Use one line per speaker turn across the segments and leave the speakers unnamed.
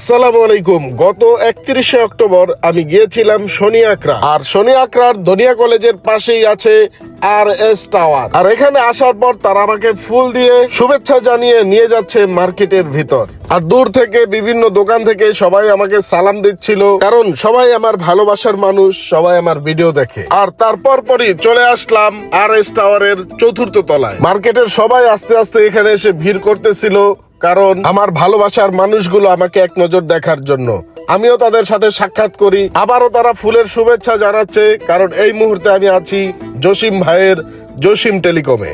আসসালামু আলাইকুম। গত একত্রিশে অক্টোবর আমি গিয়েছিলাম শনি আকরা আর শনি আকরার দনিয়া কলেজের পাশেই আছে আর এস টাওয়ার। আর এখানে আসার পর তারা আমাকে ফুল দিয়ে শুভেচ্ছা জানিয়ে নিয়ে যাচ্ছে মার্কেটের ভিতর। আর দূর থেকে বিভিন্ন দোকান থেকে সবাই আমাকে সালাম দিচ্ছিল। কারণ সবাই আমার ভালোবাসার মানুষ, সবাই আমার ভিডিও দেখে। আর তারপর পরই চলে আসলাম আর এস টাওয়ারের চতুর্থ তলায়। মার্কেটের সবাই আস্তে আস্তে এখানে এসে ভিড় করতেছিল। কারণ আমার ভালোবাসার মানুষগুলো আমাকে এক নজর দেখার জন্য। আমিও তাদের সাথে সাক্ষাৎ করি। আবারও তারা ফুলের শুভেচ্ছা জানাচ্ছে, কারণ এই মুহূর্তে আমি আছি জসিম ভাইয়ের জসিম টেলিকমে।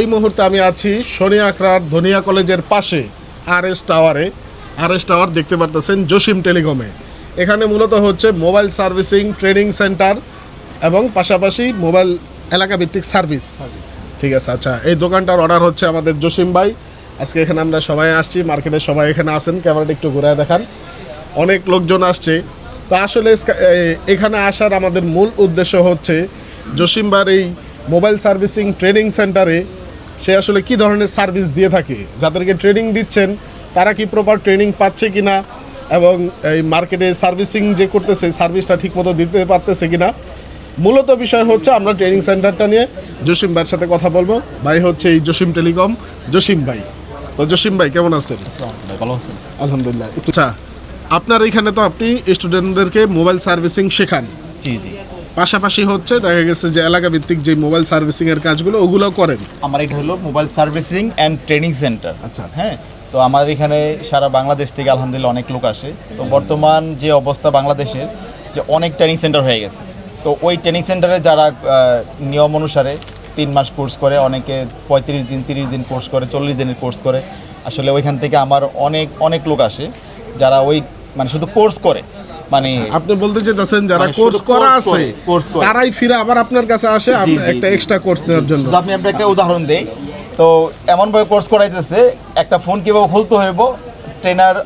এই মুহূর্তে আমি আছি শনি আকরার ধনিয়া কলেজের পাশে আর এস টাওয়ারে আর এস টাওয়ার দেখতে পারতেছেন জসিম টেলিকমে। এখানে মূলত হচ্ছে মোবাইল সার্ভিসিং, ট্রেনিং সেন্টার এবং পাশাপাশি মোবাইল এলাকা ভিত্তিক সার্ভিস। ঠিক আছে আচ্ছা এই দোকানটার অর্ডার হচ্ছে আমাদের জসিম ভাই। আজকে এখানে আমরা সবাই আসছি, মার্কেটে সবাই এখানে আছেন, ক্যামেরাটা একটু ঘুরায় দেখান। অনেক লোকজন আসছে। তো আসলে এখানে আসার আমাদের মূল উদ্দেশ্য হচ্ছে জসিমবার এই মোবাইল সার্ভিসিং ট্রেনিং সেন্টারে সে আসলে কি ধরনের সার্ভিস দিয়ে থাকে, যাদেরকে ট্রেনিং দিচ্ছেন, তারা কি প্রপার ট্রেনিং পাচ্ছে কি না এবং এই মার্কেটে সার্ভিসিং যে করতেছে, সার্ভিসটা ঠিকমতো দিতে পারতেছে কি না মূলত বিষয় হচ্ছে আমরা ট্রেনিং সেন্টারটা নিয়ে জসিম ভাইয়ের সাথে কথা বলব। ভাই হচ্ছে এই জসিম টেলিকম। জসিম ভাই। তো জসিম ভাই কেমন আছেন?
ভালো আছেন?
আলহামদুলিল্লাহ আচ্ছা আপনার এখানে তো আপনি স্টুডেন্টদেরকে মোবাইল সার্ভিসিং শেখান।
জি জি।
পাশাপাশি হচ্ছে দেখা গেছে যে এলাকা ভিত্তিক যে মোবাইল সার্ভিসিং এর কাজগুলো ওগুলো করেন।
আমার এটা হলো mobile servicing and training centre
আচ্ছা।
হ্যাঁ তো আমার এখানে সারা বাংলাদেশ থেকে আলহামদুলিল্লাহ অনেক লোক আসে। তো বর্তমান যে অবস্থা বাংলাদেশের যে অনেক ট্রেনিং সেন্টার হয়ে গেছে। তো ওই ট্রেনিং সেন্টারে যারা নিয়ম অনুসারে তিন মাস কোর্স করে অনেকে পঁয়ত্রিশ দিন তিরিশ দিন কোর্স করে চল্লিশ দিনের কোর্স করে। আসলে ওইখান থেকে আমার অনেক অনেক লোক আসে যারা ওই মানে শুধু কোর্স করে। মানে
আপনি বলতে চাইতেছেন যারা
মানে
কোর্স করা আছে তারাই ফিরে আবার আপনার কাছে আসে একটা এক্সট্রা কোর্স দেওয়ার জন্য।
আপনার একটা উদাহরণ দেই। তো এমনভাবে কোর্স করাইতেছে একটা ফোন কীভাবে খুলতে হইব ট্রেনার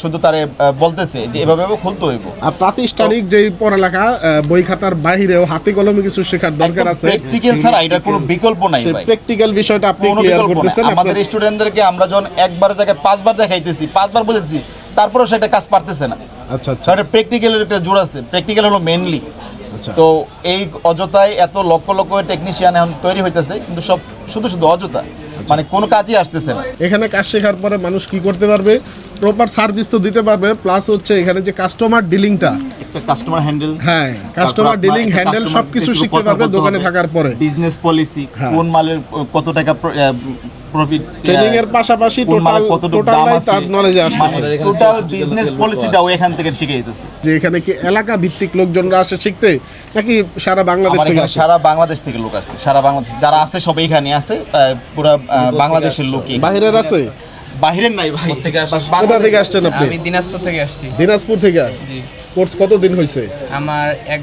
শুধু তারে বলতেছে যে এভাবে খুলতে হইব।
আর প্রাতিষ্ঠানিক যেই পড়ালেখা বই খাতার বাহিরেও হাতে কলমে কিছু শেখার দরকার আছে।
প্র্যাকটিক্যাল ছাড়া এটার কোনো বিকল্প নাই ভাই।
প্র্যাকটিক্যাল বিষয়টা আপনি ক্লিয়ার করতেছেন
আমাদের স্টুডেন্টদেরকে আমরা যখন একবার জায়গায় পাঁচবার দেখাইতেছি পাঁচবার বুঝেছি তারপরেও সেটা কাজ পারতেছে না।
আচ্ছা আচ্ছা।
সেটা প্র্যাকটিক্যালের একটা জোর আছে। প্র্যাকটিক্যাল হলো মেনলি
আচ্ছা।
তো এই অযথায় এত লক্ষ লক্ষ টেকনিশিয়ান এখন তৈরি হইতেছে কিন্তু সব শুধু শুধু অযথা। মানে কোনো কাজই আসতেছে না।
এখানে কাজ শেখার পরে মানুষ কি করতে পারবে? প্রপার সার্ভিস তো দিতে পারবে প্লাস হচ্ছে এখানে যে কাস্টমার ডিলিংটা
একটা কাস্টমার হ্যান্ডেল
হ্যাঁ কাস্টমার ডিলিং হ্যান্ডেল সবকিছু শিখতে পারবে দোকানে থাকার পরে।
বিজনেস পলিসি
হ্যাঁ।
কোন মালের কত টাকা প্রফিট
ট্রেনিং এর পাশাপাশি
কোন মালের
টোটাল
দাম
টোটালটাই
আছে?
তার নলেজে আসতেছে।
টোটাল বিজনেস পলিসিটাও এখান থেকে শিখে যেতেছে
যে এখানে কি এলাকা ভিত্তিক লোকজনরা আসে শিখতে নাকি সারা বাংলাদেশ থেকে
সারা বাংলাদেশ থেকে লোক আসছে। সারা বাংলাদেশ যারা আছে সব এখানে আছে পুরো বাংলাদেশের লোক
বাইরের আছে?
বাহিরের নাই ভাই।
কোথা থেকে আসছেন? আপনি?
আমি দিনাজপুর থেকে আসছি।
দিনাজপুর থেকে?
জি।
কোর্স কতদিন হয়েছে
আমার এক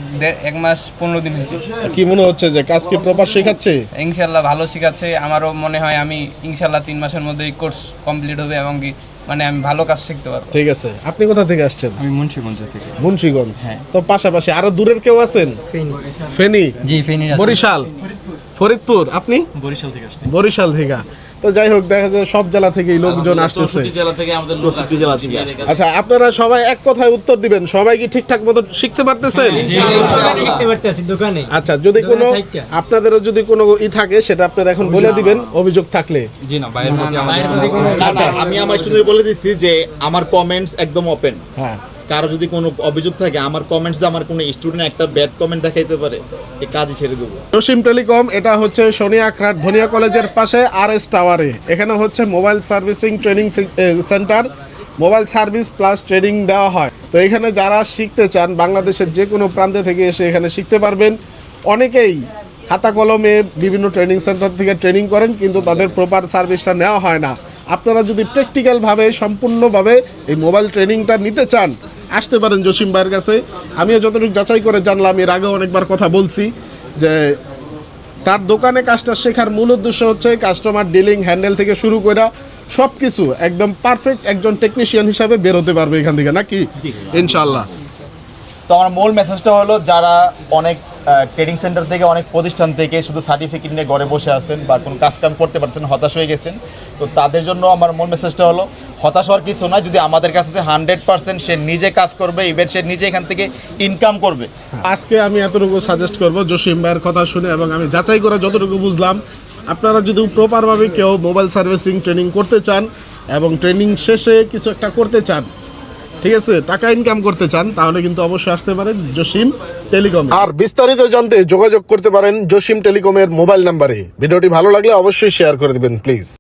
এক মাস পনেরো দিন হয়েছে
কি মনে হচ্ছে যে কাজ কি প্রপার শেখাচ্ছে?
ইনশাল্লাহ ভালো শেখাচ্ছে। আমারও মনে হয় আমি ইনশাল্লাহ তিন মাসের মধ্যেই কোর্স কমপ্লিট হবে এবং কি মানে আমি ভালো কাজ শিখতে পারব।
ঠিক আছে। আপনি কোথা থেকে আসছেন?
আমি মুন্সিগঞ্জ থেকে।
মুন্সিগঞ্জ। তো পাশাপাশি আরও দূরের কেউ আছেন? ফেনী।
জি ফেনীর
বরিশাল। ফরিদপুর। আপনি?
বরিশাল থেকে আসছি।
বরিশাল থেকে। তো যাই হোক দেখা যায় সব জেলা থেকেই লোকজন আসতেছে।
জেলা থেকে আমাদের লোক
চৌষট্টি জেলা থেকে
আচ্ছা আপনারা সবাই এক কথায় উত্তর দিবেন। সবাই কি ঠিকঠাক মতো শিখতে পারতেছেন?
পারতেছি দোকানে।
আচ্ছা যদি কোনো আপনাদেরও যদি কোনো ই থাকে সেটা আপনারা এখন বলে দিবেন অভিযোগ থাকলে।
জি না বাইরের মধ্যে
না, আমি আমার স্টুডেন্ট বলে দিচ্ছি যে আমার কমেন্টস একদম ওপেন
হ্যাঁ।
কারও যদি কোনো অভিযোগ থাকে, আমার কমেন্টস দিয়ে আমার কোনো স্টুডেন্ট একটা ব্যাড কমেন্ট দেখাইতে পারে, এই কাজই ছেড়ে দেবো।
জসিম টেলিকম, এটা হচ্ছে শনি আখড়ার ধনিয়া কলেজের পাশে আর এস টাওয়ারে এখানে হচ্ছে mobile servicing training centre mobile service plus training দেওয়া হয়। তো এখানে যারা শিখতে চান, বাংলাদেশের যে কোনো প্রান্তে থেকে এসে এখানে শিখতে পারবেন। অনেকেই খাতা কলমে বিভিন্ন ট্রেনিং সেন্টার থেকে ট্রেনিং করেন, কিন্তু তাদের প্রপার সার্ভিসটা নেওয়া হয় না। আপনারা যদি প্র্যাকটিক্যালভাবে সম্পূর্ণভাবে এই মোবাইল ট্রেনিংটা নিতে চান আসতে পারেন জসিম ভাইয়ের কাছে। আমিও যতটুকু যাচাই করে জানলাম এর আগেও অনেকবার কথা বলছি যে তার দোকানে কাজটা শেখার মূল উদ্দেশ্য হচ্ছে কাস্টমার ডিলিং হ্যান্ডেল থেকে শুরু করে সব কিছু একদম পারফেক্ট একজন টেকনিশিয়ান হিসাবে বেরোতে পারবে এখান থেকে নাকি? ইনশাল্লাহ
তো আমার মূল মেসেজটা হলো যারা অনেক ট্রেনিং সেন্টার থেকে, অনেক প্রতিষ্ঠান থেকে শুধু সার্টিফিকেট নিয়ে ঘরে বসে আছেন বা কোনো কাজ কাম করতে পারছেন, হতাশ হয়ে গেছেন। তো তাদের জন্য আমার মূল মেসেজটা হলো, হতাশ হওয়ার কিছু নয়, যদি আমাদের কাছে হান্ড্রেড পার্সেন্ট সে নিজে কাজ করবে ইভেন সে নিজে এখান থেকে ইনকাম করবে।
আজকে আমি এতটুকু সাজেস্ট করব জসিম ভাইয়ের কথা শুনে এবং আমি যাচাই করে যতটুকু বুঝলাম, আপনারা যদি প্রপারভাবে কেউ মোবাইল সার্ভিসিং ট্রেনিং করতে চান এবং ট্রেনিং শেষে কিছু একটা করতে চান ঠিক আছে, টাকা ইনকাম করতে চান, তাহলে কিন্তু অবশ্যই আসতে পারেন জসিম টেলিকম। আর বিস্তারিত জানতে যোগাযোগ করতে পারেন জসিম টেলিকমের মোবাইল নাম্বারে। ভিডিওটি ভালো লাগলে অবশ্যই শেয়ার করে দিবেন প্লিজ